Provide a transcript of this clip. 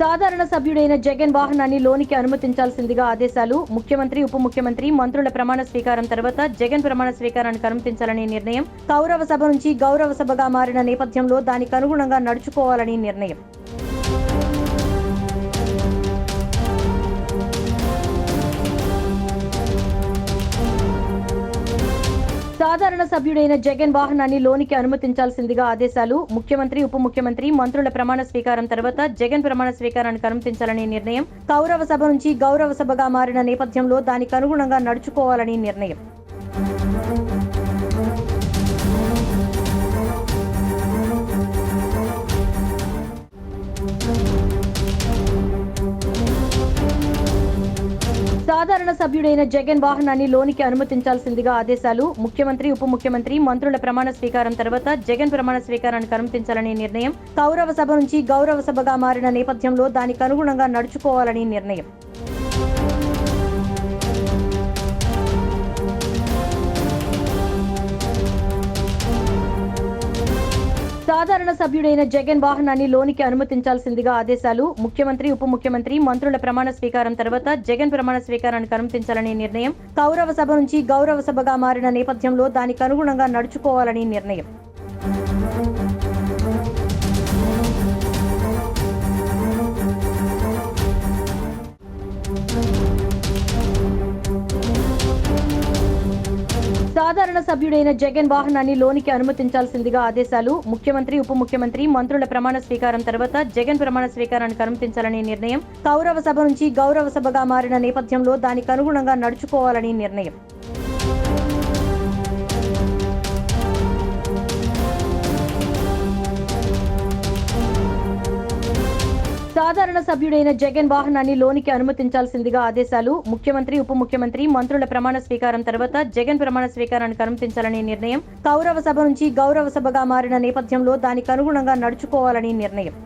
సాధారణ సభ్యుడైన జగన్ వాహనాన్ని లోనికి అనుమతించాల్సిందిగా ఆదేశాలు. ముఖ్యమంత్రి ఉప ముఖ్యమంత్రి మంత్రుల ప్రమాణ స్వీకారం తర్వాత జగన్ ప్రమాణ స్వీకారానికి అనుమతించాలని నిర్ణయం కౌరవ సభ నుంచి గౌరవ సభగా మారిన నేపథ్యంలో దానికి అనుగుణంగా నడుచుకోవాలని నిర్ణయం. సాధారణ సభ్యుడైన జగన్ వాహనాన్ని లోనికి అనుమతించాల్సిందిగా ఆదేశాలు. ముఖ్యమంత్రి ఉప ముఖ్యమంత్రి మంత్రుల ప్రమాణ స్వీకారం తర్వాత జగన్ ప్రమాణ స్వీకారానికి అనుమతించాలని నిర్ణయం కౌరవ సభ నుంచి గౌరవ సభగా మారిన నేపథ్యంలో దానికి అనుగుణంగా నడుచుకోవాలని నిర్ణయం. సాధారణ సభ్యుడైన జగన్ వాహనాన్ని లోనికి అనుమతించాల్సిందిగా ఆదేశాలు. ముఖ్యమంత్రి ఉప ముఖ్యమంత్రి మంత్రుల ప్రమాణ స్వీకారం తర్వాత జగన్ ప్రమాణ స్వీకారానికి అనుమతించాలని నిర్ణయం కౌరవ సభ నుంచి గౌరవ సభగా మారిన నేపథ్యంలో దానికి అనుగుణంగా నడుచుకోవాలని నిర్ణయం. సాధారణ సభ్యుడైన జగన్ వాహనాన్ని లోనికి అనుమతించాల్సిందిగా ఆదేశాలు. ముఖ్యమంత్రి ఉప ముఖ్యమంత్రి మంత్రుల ప్రమాణ స్వీకారం తర్వాత జగన్ ప్రమాణ స్వీకారానికి అనుమతించాలని నిర్ణయం కౌరవ సభ నుంచి గౌరవ సభగా మారిన నేపథ్యంలో దానికి అనుగుణంగా నడుచుకోవాలని నిర్ణయం. సాధారణ సభ్యుడైన జగన్ వాహనాన్ని లోనికి అనుమతించాల్సిందిగా ఆదేశాలు. ముఖ్యమంత్రి ఉప ముఖ్యమంత్రి మంత్రుల ప్రమాణ స్వీకారం తర్వాత జగన్ ప్రమాణ స్వీకారానికి అనుమతించాలని నిర్ణయం కౌరవ సభ నుంచి గౌరవ సభగా మారిన నేపథ్యంలో దానికి అనుగుణంగా నడుచుకోవాలని నిర్ణయం. సాధారణ సభ్యుడైన జగన్ వాహనాన్ని లోనికి అనుమతించాల్సిందిగా ఆదేశాలు. ముఖ్యమంత్రి ఉప ముఖ్యమంత్రి మంత్రుల ప్రమాణ స్వీకారం తర్వాత జగన్ ప్రమాణ స్వీకారానికి అనుమతించాలని నిర్ణయం కౌరవ సభ నుంచి గౌరవ సభగా మారిన నేపథ్యంలో దానికి అనుగుణంగా నడుచుకోవాలని నిర్ణయం.